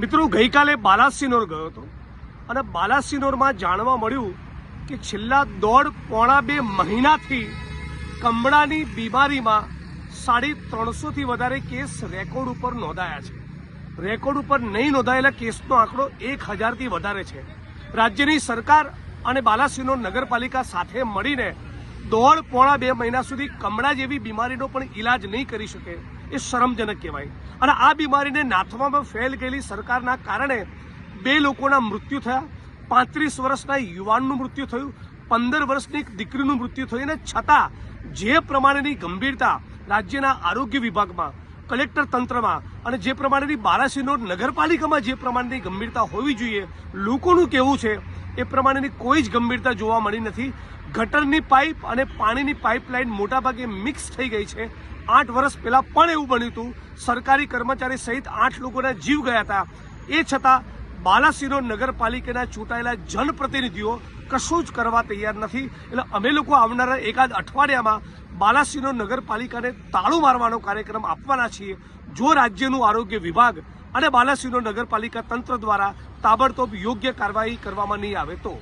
મિત્રો, ગઈકાલે બાલાસિનોર ગયો હતો અને બાલાસિનોરમાં જાણવા મળ્યું કે છેલ્લા દોઢ પોણા બે મહિનાથી કમળાની બીમારીમાં સાડી ત્રણસોથી વધારે કેસ રેકોર્ડ ઉપર નોંધાયા છે. રેકોર્ડ ઉપર નહીં નોંધાયેલા કેસનો આંકડો એક હજારથી વધારે છે. રાજ્યની સરકાર અને બાલાસિનોર નગરપાલિકા સાથે મળીને દોઢ પોણા બે મહિના સુધી કમળા જેવી બીમારીનો પણ ઈલાજ નહીં કરી શકે એ શરમજનક કહેવાય. અને આ બીમારીને નાથવામાં ફેલ ગયેલી સરકારના કારણે બે લોકોના મૃત્યુ થયા. પાંત્રીસ વર્ષના યુવાનનું મૃત્યુ થયું. પંદર વર્ષની એક દીકરીનું મૃત્યુ થયું. અને છતાં જે પ્રમાણેની ગંભીરતા રાજ્યના આરોગ્ય વિભાગમાં, કલેક્ટર તંત્રમાં અને જે પ્રમાણેની બારાસિનોર નગરપાલિકામાં જે પ્રમાણેની ગંભીરતા હોવી જોઈએ, લોકોનું કહેવું છે એ પ્રમાણેની કોઈ જ ગંભીરતા જોવા મળી નથી. ગટરની પાઇપ અને પાણીની પાઇપલાઇન મોટાભાગે મિક્સ થઈ ગઈ છે. આઠ વર્ષ પહેલા પણ એવું બન્યું હતું. સરકારી કર્મચારી સહિત આઠ લોકોના જીવ ગયા હતા. એ છતાં બાલાસિનો નગરપાલિકાના ચૂંટાયેલા જનપ્રતિનિધિઓ કશું જ કરવા તૈયાર નથી. એટલે અમે લોકો આવનારા એકાદ અઠવાડિયામાં બાલાસિનો નગરપાલિકાને તાળું મારવાનો કાર્યક્રમ આપવાના છીએ. જો રાજ્યનું આરોગ્ય વિભાગ અને બાલાસિનો નગરપાલિકા તંત્ર દ્વારા તાબડતોબ યોગ્ય કાર્યવાહી કરવામાં નહીં આવે તો